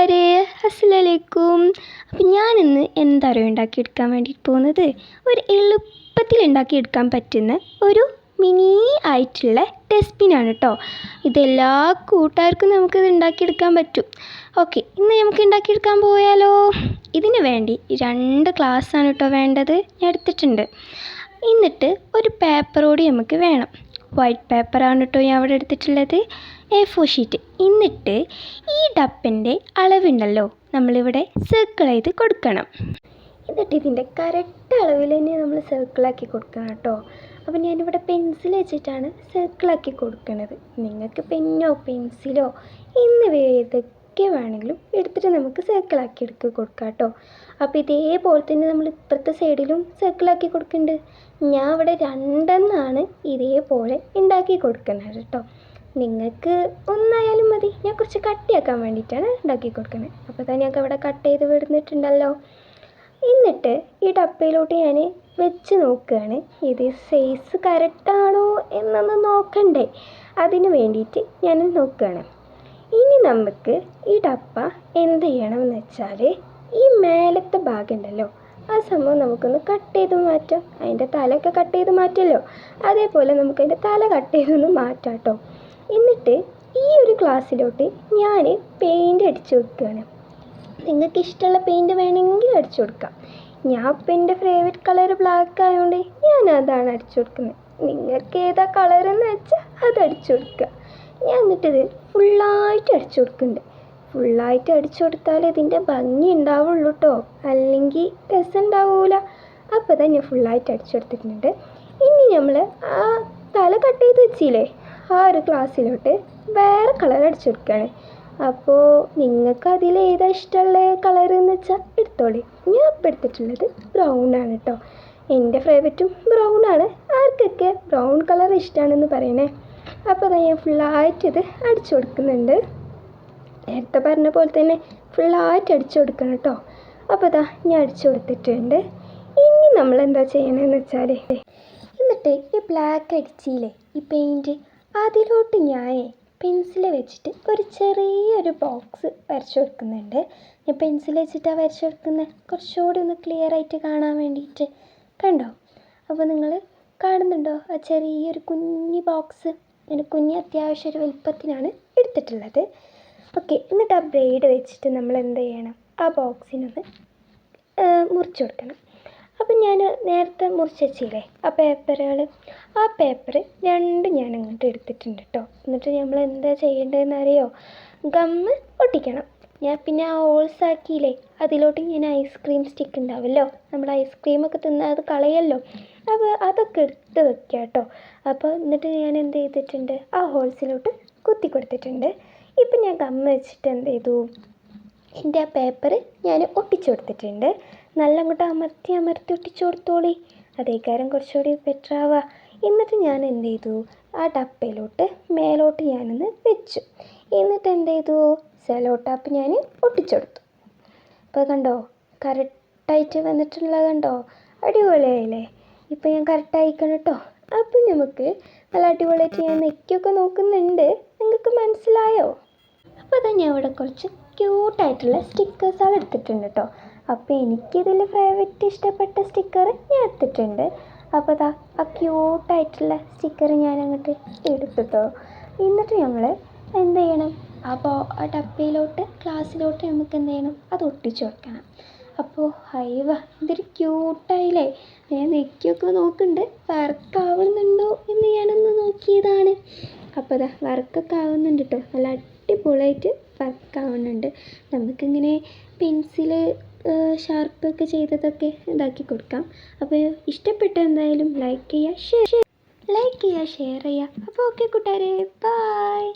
കൂട്ടുകാരെ അസ്സലാമലൈക്കും. അപ്പം ഞാനിന്ന് ഉണ്ടാക്കി എടുക്കാൻ വേണ്ടിയിട്ട് പോകുന്നത്? ഒരു എളുപ്പത്തിൽ ഉണ്ടാക്കിയെടുക്കാൻ പറ്റുന്ന ഒരു മിനി ആയിട്ടുള്ള ഡസ്റ്റ്ബിനാണ് കേട്ടോ ഇതെല്ലാ കൂട്ടുകാർക്കും നമുക്കിത് ഉണ്ടാക്കിയെടുക്കാൻ പറ്റും. ഓക്കെ ഇന്ന് നമുക്ക് ഉണ്ടാക്കിയെടുക്കാൻ പോയാലോ? ഇതിന് വേണ്ടി രണ്ട് ഗ്ലാസ്സാണ് കേട്ടോ വേണ്ടത്. ഞാൻ എടുത്തിട്ടുണ്ട്. എന്നിട്ട് ഒരു പേപ്പറോടി നമുക്ക് വേണം. വൈറ്റ് പേപ്പറാണ് കേട്ടോ ഞാൻ അവിടെ എടുത്തിട്ടുള്ളത്. എ ഫോർ ഷീറ്റ് എന്നിട്ട് ഈ ഡപ്പിന്റെ അളവുണ്ടല്ലോ. നമ്മളിവിടെ സർക്കിൾ ചെയ്ത് കൊടുക്കണം. എന്നിട്ട് ഇതിന്റെ കറക്റ്റ് അളവിൽ തന്നെ നമ്മൾ സർക്കിളാക്കി കൊടുക്കണം കേട്ടോ അപ്പോൾ ഞാനിവിടെ പെൻസിൽ വെച്ചിട്ടാണ് സർക്കിളാക്കി കൊടുക്കുന്നത് നിങ്ങൾക്ക് പെന്നോ പെൻസിലോ എന്നിവ ഏതൊക്കെ വേണമെങ്കിലും എടുത്തിട്ട് നമുക്ക് സർക്കിളാക്കി എടുത്ത് കൊടുക്കാം കേട്ടോ. അപ്പോൾ ഇതേപോലെ തന്നെ നമ്മൾ ഇപ്പുറത്തെ സൈഡിലും സർക്കിളാക്കി കൊടുക്കുന്നുണ്ട് ഞാൻ ഇവിടെ രണ്ടെണ്ണാണ് ഇതേപോലെ ഉണ്ടാക്കി കൊടുക്കുന്നത് കേട്ടോ. നിങ്ങൾക്ക് ഒന്നായാലും മതി. ഞാൻ കുറച്ച് കട്ടിയാക്കാൻ വേണ്ടിയിട്ടാണ് ഉണ്ടാക്കി കൊടുക്കുന്നത് അപ്പോൾ തന്നെ ഞങ്ങൾക്ക് ഇവിടെ കട്ട് ചെയ്ത് വിടുന്നിട്ടുണ്ടല്ലോ. എന്നിട്ട് ഈ ഡപ്പയിലോട്ട് ഞാൻ വെച്ച് നോക്കുകയാണ്. ഇത് സൈസ് കറക്റ്റാണോ എന്നൊന്ന് നോക്കണ്ടേ. അതിന് വേണ്ടിയിട്ട് ഞാൻ നോക്കുകയാണ്. ഇനി നമുക്ക് ഈ ഡപ്പ എന്ത് ചെയ്യണമെന്ന് വെച്ചാൽ ഈ മേലത്തെ ഭാഗം ഉണ്ടല്ലോ ആ സംഭവം നമുക്കൊന്ന് കട്ട് ചെയ്ത് മാറ്റാം. അതിന്റെ തലയൊക്കെ കട്ട് ചെയ്ത് മാറ്റുമല്ലോ അതേപോലെ നമുക്ക് അതിന്റെ തല കട്ട് ചെയ്തൊന്ന് മാറ്റാം കേട്ടോ എന്നിട്ട് ഈ ഒരു ക്ലാസ്സിലോട്ട് ഞാൻ പെയിന്റ് അടിച്ചു കൊടുക്കുകയാണ്. നിങ്ങൾക്ക് ഇഷ്ടമുള്ള പെയിന്റ് വേണമെങ്കിൽ അടിച്ചു കൊടുക്കാം. ഞാൻ ഇപ്പം എന്റെ ഫേവറേറ്റ് കളർ ബ്ലാക്ക് ആയതുകൊണ്ട് ഞാൻ അതാണ് അടിച്ചു കൊടുക്കുന്നത്. നിങ്ങൾക്ക് ഏതാ കളർ എന്ന് വെച്ചാൽ അത് അടിച്ചു കൊടുക്കുക. ഞാൻ എന്നിട്ടിത് ഫുള്ളായിട്ട് അടിച്ചു കൊടുക്കുന്നുണ്ട്. ഫുള്ളായിട്ട് അടിച്ചു കൊടുത്താൽ ഇതിന്റെ ഭംഗി ഉണ്ടാവുള്ളൂ കേട്ടോ അല്ലെങ്കിൽ രസം ഉണ്ടാവില്ല അപ്പോൾ തന്നെ ഫുള്ളായിട്ട് അടിച്ചു കൊടുത്തിട്ടുണ്ട്. ഇനി നമ്മൾ ആ തല കട്ട് ചെയ്ത് വെച്ചില്ലേ ആ ഒരു ഗ്ലാസ്സിലോട്ട് വേറെ കളർ അടിച്ചു കൊടുക്കുകയാണ്. അപ്പോൾ നിങ്ങൾക്ക് അതിൽ ഏതാ ഇഷ്ടമുള്ള കളർ എന്ന് വെച്ചാൽ എടുത്തോളി. ഞാൻ ഇപ്പം എടുത്തിട്ടുള്ളത് ബ്രൗൺ ആണ് കേട്ടോ എന്റെ ഫേവററ്റും ബ്രൗൺ ആണ്. ആർക്കൊക്കെ ബ്രൗൺ കളർ ഇഷ്ടമാണെന്ന് പറയണേ? അപ്പോൾ ഞാൻ ഫുള്ളായിട്ട് ഇത് അടിച്ചു കൊടുക്കുന്നുണ്ട്. നേരത്തെ പറഞ്ഞ പോലെ തന്നെ ഫുള്ളായിട്ട് അടിച്ചു കൊടുക്കണം കേട്ടോ അപ്പോൾ അതാ ഞാൻ അടിച്ചു കൊടുത്തിട്ടുണ്ട്. ഇനി നമ്മൾ എന്താ ചെയ്യണമെന്ന് വെച്ചാൽ എന്നിട്ട് ഈ ബ്ലാക്ക് അടിച്ചില്ലേ ഈ പെയിന്റ് അതിലോട്ട് ഞാൻ പെൻസിൽ വെച്ചിട്ട് ഒരു ചെറിയൊരു ബോക്സ് വരച്ചു കൊടുക്കുന്നുണ്ട്. ഞാൻ പെൻസിൽ വെച്ചിട്ടാണ് വരച്ചു കൊടുക്കുന്നത് കുറച്ചുകൂടി ഒന്ന് ക്ലിയർ ആയിട്ട് കാണാൻ വേണ്ടിയിട്ട്. കണ്ടോ? അപ്പോൾ നിങ്ങൾ കാണുന്നുണ്ടോ? ആ ചെറിയൊരു കുഞ്ഞി ബോക്സ് ഞാൻ കുഞ്ഞി അത്യാവശ്യം ഒരു വലുപ്പത്തിനാണ് എടുത്തിട്ടുള്ളത്. ഓക്കെ എന്നിട്ട് ആ ബ്ലേഡ് വെച്ചിട്ട് നമ്മൾ എന്ത് ചെയ്യണം? ആ ബോക്സിനൊന്ന് മുറിച്ച് കൊടുക്കണം. അപ്പം ഞാൻ നേരത്തെ മുറിച്ച് വെച്ചില്ലേ ആ പേപ്പറുകൾ ആ പേപ്പർ രണ്ടും ഞാൻ അങ്ങോട്ട് എടുത്തിട്ടുണ്ട് കേട്ടോ എന്നിട്ട് നമ്മൾ എന്താ ചെയ്യേണ്ടതെന്ന് അറിയോ ഗമ്മ് ഒട്ടിക്കണം. ഞാൻ പിന്നെ ആ ഓൾസ് ആക്കിയില്ലേ അതിലോട്ട് ഞാൻ ഐസ്ക്രീം സ്റ്റിക്ക് ഉണ്ടാവുമല്ലോ? നമ്മൾ ഐസ്ക്രീമൊക്കെ തിന്നാൽ അത് കളയല്ലോ? അപ്പോൾ അതൊക്കെ എടുത്ത് വെക്കുക കേട്ടോ അപ്പോൾ എന്നിട്ട് ഞാൻ എന്ത് ചെയ്തിട്ടുണ്ട്? ആ ഹോൾസിലോട്ട് കുത്തി കൊടുത്തിട്ടുണ്ട്. ഇപ്പം ഞാൻ കമ്മ വെച്ചിട്ട് എന്ത് ചെയ്തു? എന്റെ ആ പേപ്പർ ഞാൻ ഒട്ടിച്ചു കൊടുത്തിട്ടുണ്ട്. നല്ല അങ്ങോട്ട് അമർത്തി അമർത്തി ഒട്ടിച്ചു കൊടുത്തോളി. അതേക്കാരം കുറച്ചുകൂടി ബെറ്റർ ആവുക എന്നിട്ട് ഞാൻ എന്ത് ചെയ്തു? ആ ഡപ്പയിലോട്ട് മേലോട്ട് ഞാനൊന്ന് വെച്ചു. എന്നിട്ട് എന്ത് ചെയ്തു? സെലോ ടാപ്പ് ഞാൻ ഒട്ടിച്ചെടുത്തു അപ്പോൾ കണ്ടോ കറക്റ്റായിട്ട് വന്നിട്ടുള്ളത് കണ്ടോ? അടിപൊളിയായില്ലേ? ഇപ്പോൾ ഞാൻ കറക്റ്റായിക്കണം കേട്ടോ അപ്പം നമുക്ക് നല്ല അടിപൊളിയായിട്ട് ഞാൻ നെക്കിയൊക്കെ നോക്കുന്നുണ്ട്. നിങ്ങൾക്ക് മനസ്സിലായോ? അപ്പോൾ അതാ ഞാൻ ഇവിടെ കുറച്ച് ക്യൂട്ടായിട്ടുള്ള സ്റ്റിക്കേഴ്സുകൾ എടുത്തിട്ടുണ്ട് കേട്ടോ അപ്പോൾ എനിക്കിതിൽ ഫേവററ്റ് ഇഷ്ടപ്പെട്ട സ്റ്റിക്കർ ഞാൻ എടുത്തിട്ടുണ്ട്. അപ്പോൾ അതാ ആ ക്യൂട്ടായിട്ടുള്ള സ്റ്റിക്കർ ഞാൻ അങ്ങോട്ട് എടുത്തിട്ടോ എന്നിട്ട് നമ്മൾ എന്ത് ചെയ്യണം? അപ്പോൾ ആ ഡബ്ബയിലോട്ട് ഗ്ലാസ്സിലോട്ട് നമുക്ക് എന്ത് ചെയ്യണം? അത് ഒട്ടിച്ചു വെക്കണം. അപ്പോൾ ഹൈവ ഇതൊരു ക്യൂട്ടായില്ലേ ഞാൻ നെക്കിയൊക്കെ നോക്കുന്നുണ്ട്. വർക്കാവുന്നുണ്ടോ എന്ന് ഞാനൊന്ന് നോക്കിയതാണ്. അപ്പോൾ അതാ വർക്കൊക്കെ ആവുന്നുണ്ട് കേട്ടോ നല്ല അടിപൊളിയായിട്ട് വർക്കാവുന്നുണ്ട് നമുക്കിങ്ങനെ പെൻസിൽ ഷാർപ്പൊക്കെ ചെയ്തതൊക്കെ ഇതാക്കി കൊടുക്കാം. അപ്പോൾ ഇഷ്ടപ്പെട്ട എന്തായാലും ലൈക്ക് ചെയ്യുക ഷെയർ ലൈക്ക് ചെയ്യുക ഷെയർ ചെയ്യുക. അപ്പോൾ ഓക്കെ കൂട്ടുകാരെ. ബായ്